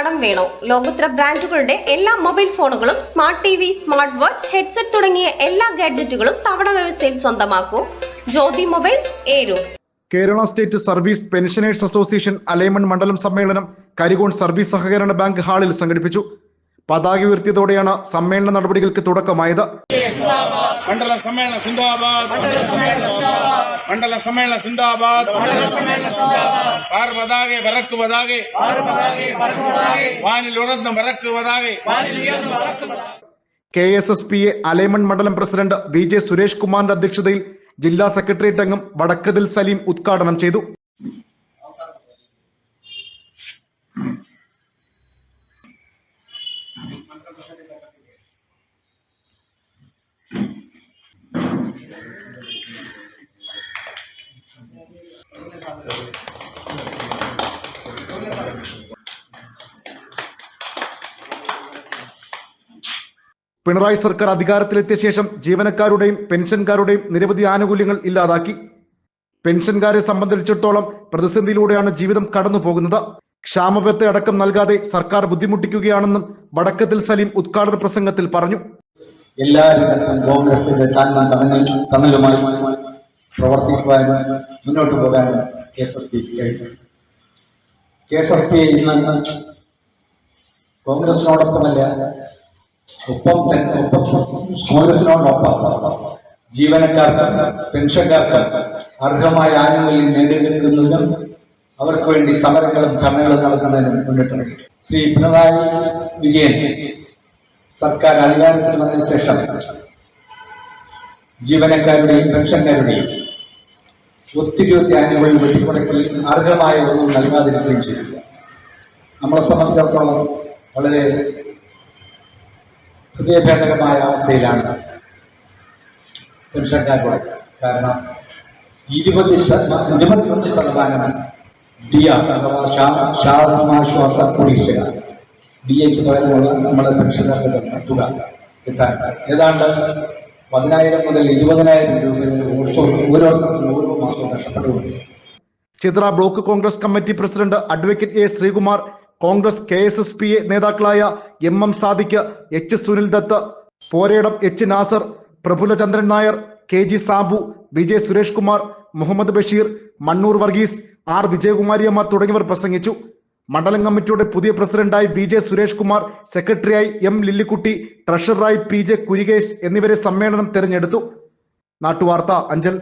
കടം വേണോ? ലോകോത്തര ബ്രാൻഡുകളുടെ എല്ലാ മൊബൈൽ ഫോണുകളും smart T V smart watch headset തുടങ്ങിയ എല്ലാ ഗാഡ്ജറ്റുകളും തവണ വ്യവസ്ഥയിൽ സ്വന്തമാക്കൂ. Jyothi mobiles ഏരു Kerala state service pensioners association Alayamon മണ്ഡലം സമ്മേളനം കരികോൺ സർവീസ് സഹകരണ ബാങ്ക് ഹാളിൽ സംഘടിപ്പിച്ചു. പതാക ഉയർത്തിയതോടെയാണ് സമ്മേളന നടപടികൾക്ക് തുടക്കമായത്. മണ്ഡല സമ്മേളന സിന്ദാബാദ്. മണ്ഡല സമ്മേളന സിന്ദാബാദ്. ആറ് പതാകെ വറക്ക് പതാകെ. വാനിൽ ഉറന്ന് വറക്ക് പതാകെ. K S S P A Alayamon മണ്ഡലം പ്രസിഡന്റ് വി ജെ സുരേഷ് കുമാറിന്റെ അധ്യക്ഷതയിൽ ജില്ലാ സെക്രട്ടേറിയറ്റ് അംഗം വടക്കതിൽ സലീം ഉദ്ഘാടനം ചെയ്തു. പിണറായി സർക്കാർ അധികാരത്തിലെത്തിയ ശേഷം ജീവനക്കാരുടെയും പെൻഷൻകാരുടെയും നിരവധി ആനുകൂല്യങ്ങൾ ഇല്ലാതാക്കി. പെൻഷൻകാരെ സംബന്ധിച്ചിടത്തോളം പ്രതിസന്ധിയിലൂടെയാണ് ജീവിതം കടന്നു പോകുന്നത് ക്ഷാമബത്ത അടക്കം നൽകാതെ സർക്കാർ ബുദ്ധിമുട്ടിക്കുകയാണെന്നും വടക്കത്തിൽ സലീം ഉദ്ഘാടന പ്രസംഗത്തിൽ പറഞ്ഞു. മുന്നോട്ട് പോകാനും കോൺഗ്രസിനോടൊപ്പമല്ല ഒപ്പം കോൺഗ്രസിനോടൊപ്പം ജീവനക്കാർക്ക് പെൻഷൻകാർക്ക് അർഹമായ ആനുകൂല്യം നേടിയെടുക്കുന്നതിനും അവർക്ക് വേണ്ടി സമരങ്ങളും ധർണകളും നടത്തുന്നതിനും മുന്നിട്ടിറങ്ങി. ശ്രീ പിണറായി വിജയൻ സർക്കാർ അധികാരത്തിൽ വന്നതിന് ശേഷം ജീവനക്കാരുടെയും പെൻഷൻകാരുടെയും ഒത്തിരി ആനുകൂല്യം വെട്ടിക്കുറയ്ക്കൽ അർഹമായ ഒന്നും നൽകാതിരിക്കുകയും ചെയ്തില്ല. നമ്മളെ സംബന്ധിച്ചിടത്തോളം വളരെ ഹൃദയഭേദകമായ അവസ്ഥയിലാണ് പെൻഷൻകാരുടെ കാരണം ഇരുപത് ഇരുപത്തിയൊന്ന് ശതമാനം ഡി ആർ അഥവാ ശാശ്വാസ കുടിശ്ശിക ഡി എക്ക് പകരമുള്ള നമ്മുടെ പെൻഷൻകാരുടെ തുക കിട്ടാൻ ഏതാണ്ട് പതിനായിരം മുതൽ ഇരുപതിനായിരം രൂപ ഓരോരുത്തർക്കും ഓരോ മാസവും നഷ്ടപ്പെട്ടുകൊണ്ട് Chithra block Congress committee president advocate A Sreekumar Congress K S S P A നേതാക്കളായ M M Sadik H Sunil Dutt Poredam H Nasar Prafullachandran Nair K G Sabu Vijay Suresh Kumar Muhammad Basheer Mannoor Varghese R Vijayakumariamma തുടങ്ങിയവർ പ്രസംഗിച്ചു. മണ്ഡലം കമ്മിറ്റിയുടെ പുതിയ പ്രസിഡന്റായി B J Suresh Kumar സെക്രട്ടറിയായി M Lillikutty ട്രഷററായി P J കുരികേശ് എന്നിവരെ സമ്മേളനം തെരഞ്ഞെടുത്തു. നാട്ടുവാർത്ത അഞ്ചൽ.